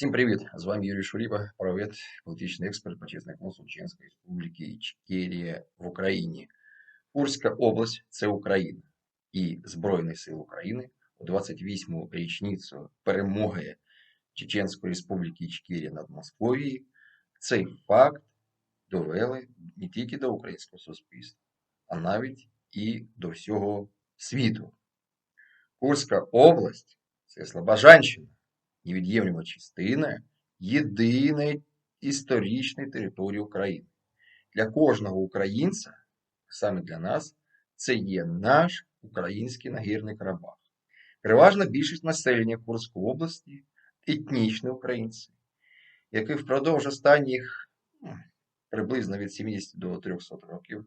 Всім привіт! З вами Юрій Шуріба, правовед, політичний експерт, почесний консул Чеченської Республіки Ічкерія в Україні. Курська область це Україна і Збройні Сили України у 28-му річницю перемоги Чеченської Республіки Ічкерія над Московією. Цей факт довели не тільки до українського суспільства, а навіть і до всього світу. Курська область це Слобожанщина невід'ємлема частина єдиної історичної території України. Для кожного українця, саме для нас, це є наш український нагірний Карабах. Переважна більшість населення Курської області етнічні українці, які впродовж останніх ну, приблизно від 70 до 300 років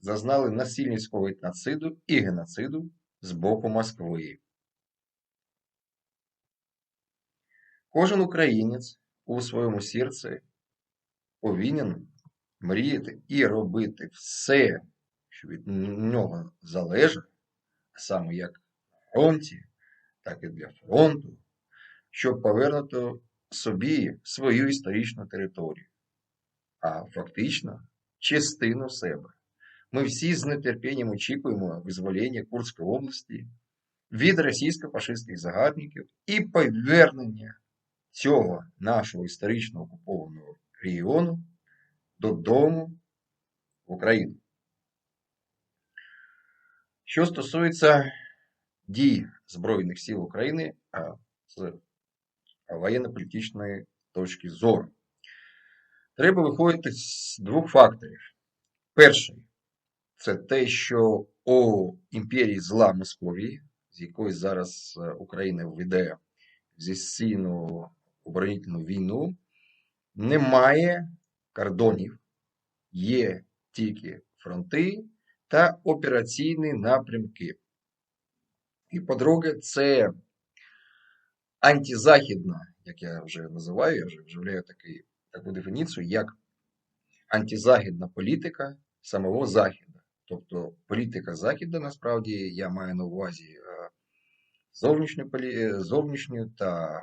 зазнали насильницького етноциду і геноциду з боку Москви. Кожен українець у своєму серці повинен мріяти і робити все, що від нього залежить, саме як на фронті, так і для фронту, щоб повернути собі свою історичну територію, а фактично частину себе. Ми всі з нетерпінням очікуємо визволення Курської області від російсько-фашистських загарбників і повернення цього нашого історично окупованого регіону додому в Україну. Що стосується дій Збройних сил України з воєнно-політичної точки зору, треба виходити з двох факторів. Перший це те, що у імперії зла Московії, з якої зараз Україна веде зі оборонительну війну, немає кордонів, є тільки фронти та операційні напрямки. І, по-друге, це антизахідна, як я вже називаю, я вже вживляю такий, таку дефініцію, як антизахідна політика самого Західу. Тобто політика Західу, насправді, я маю на увазі зовнішню, зовнішню та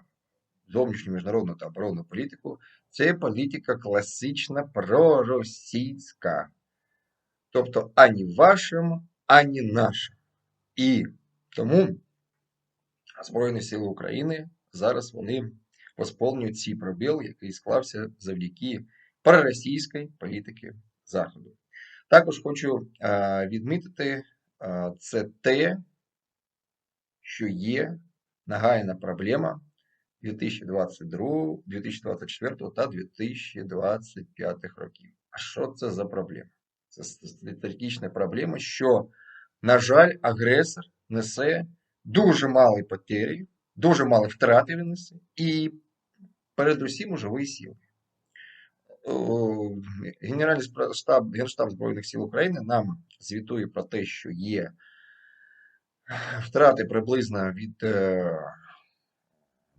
зовнішню міжнародну та оборонну політику, це політика класична проросійська. Тобто ані вашим, ані нашим. І тому Збройні Сили України зараз вони восполнюють цей пробіл, який склався завдяки проросійській політики Заходу. Також хочу а, відмітити а, це те, що є нагайна проблема 2022, 2024 та 2025 років. А що це за проблема? Це стратегічна проблема, що, на жаль, агресор несе дуже малі потері, дуже малі втрати він несе, і передусім у живої сили. Генеральний штаб, Генштаб Збройних сил України нам звітує про те, що є втрати приблизно від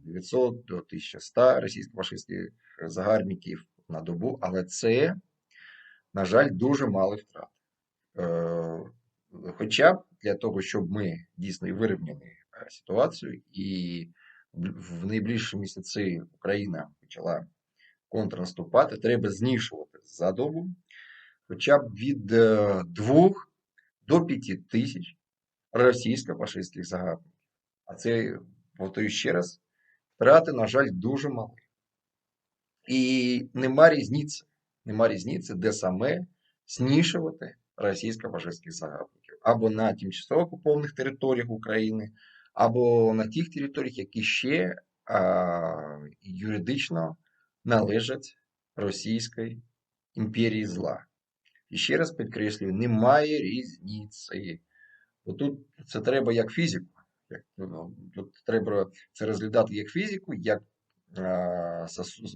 900 до 1100 російсько-фашистських загарбників на добу, але це, на жаль, дуже мало втрат. Е, хоча б для того, щоб ми дійсно вирівняли е, ситуацію, і в найближчі місяці Україна почала контрнаступати, треба знішувати за добу хоча б від 2 е, до 5 тисяч російсько-фашистських загарбників. А це, повторюю ще раз, втрати, на жаль, дуже малі. І нема різниці, нема різниці, де саме знішувати російсько-фашистських загарбників. Або на тимчасово окупованих територіях України, або на тих територіях, які ще а, юридично належать Російській імперії зла. І ще раз підкреслюю, немає різниці. Тут це треба як фізику. Ну, тут треба це розглядати як фізику, як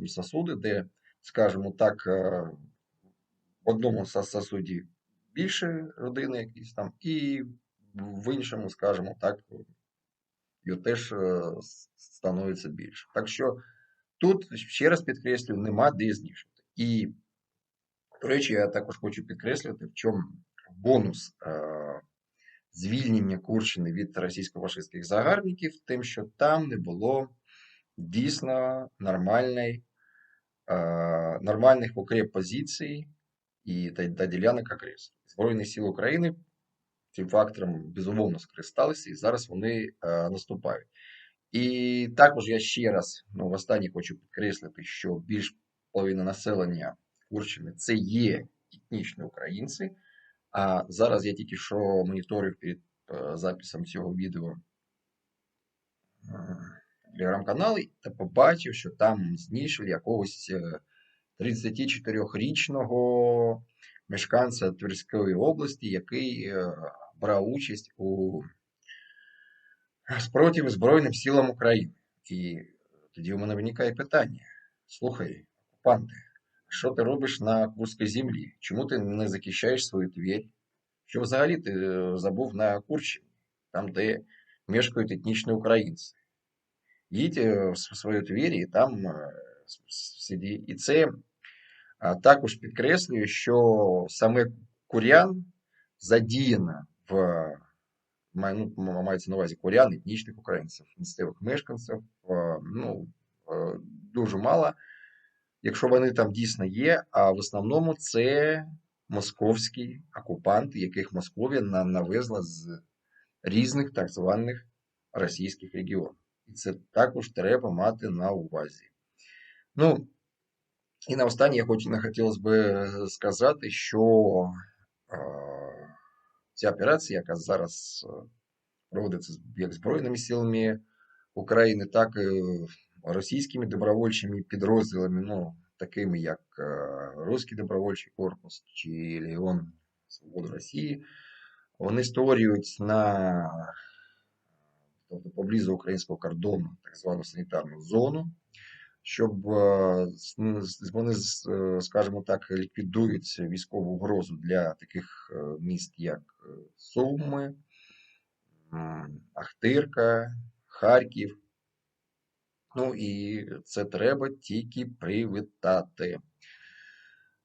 сосуди, де, скажімо так, в одному сосуді більше родини якісь там, і в іншому, скажімо так, його теж становиться більше. Так що тут, ще раз підкреслюю, нема де знішити. І, до речі, я також хочу підкреслити, в чому бонус звільнення Курщини від російсько-фашистських загарбників, тим, що там не було дійсно нормальний, е, нормальних укреп позицій і та, та ділянок агресора. Збройні сили України цим фактором безумовно скористалися і зараз вони е, наступають. І також я ще раз ну, в останнє хочу підкреслити, що більш половина населення Курщини це є етнічні українці. А зараз я тільки що моніторив перед е, записом цього відео телеграм-канал та побачив, що там знайшли якогось 34-річного мешканця Тверської області, який е, брав участь у спротиві Збройним силам України. І тоді у мене виникає питання: слухай, окупанти, що ти робиш на Курській землі? Чому ти не захищаєш свою твір? Що взагалі ти е, забув на Курщині, там, де мешкають етнічні українці? Їдь в свою твір і там е, сиді. І це також підкреслює, що саме курян задіяно в ну, мається на увазі курян, етнічних українців, місцевих мешканців. Ну, дуже мало, якщо вони там дійсно є, а в основному це московські окупанти, яких Московія навезла з різних так званих російських регіонів. І це також треба мати на увазі. Ну, і на останнє я хоч не хотілося би сказати, що е, ця операція, яка зараз проводиться як Збройними силами України, так і російськими добровольчими підрозділами, ну, такими як Руський добровольчий корпус чи Легіон Свободи Росії, вони створюють на тобто поблизу українського кордону так звану санітарну зону, щоб вони, скажімо так, ліквідують військову угрозу для таких міст, як Суми, Ахтирка, Харків. Ну і це треба тільки привітати.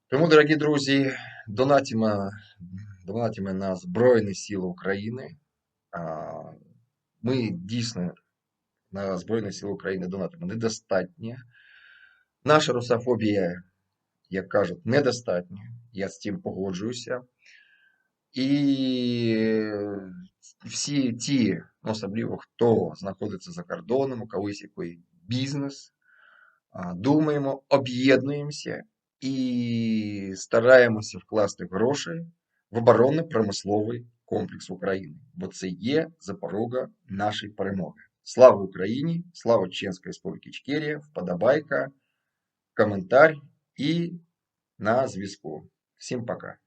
Тому, дорогі друзі, донатимо, донатимо на Збройні Сили України. Ми дійсно на Збройні Сили України донатимо недостатньо. Наша русофобія, як кажуть, недостатня. Я з цим погоджуюся. І всі ті, особливо хто знаходиться за кордоном, у когось який бізнес, думаємо, об'єднуємося і стараємося вкласти гроші в оборонно-промисловий комплекс України, бо це є запорога нашої перемоги. Слава Україні! Слава Чеченської Республіки Ічкерія, вподобайка, коментар і на зв'язку. Всім пока!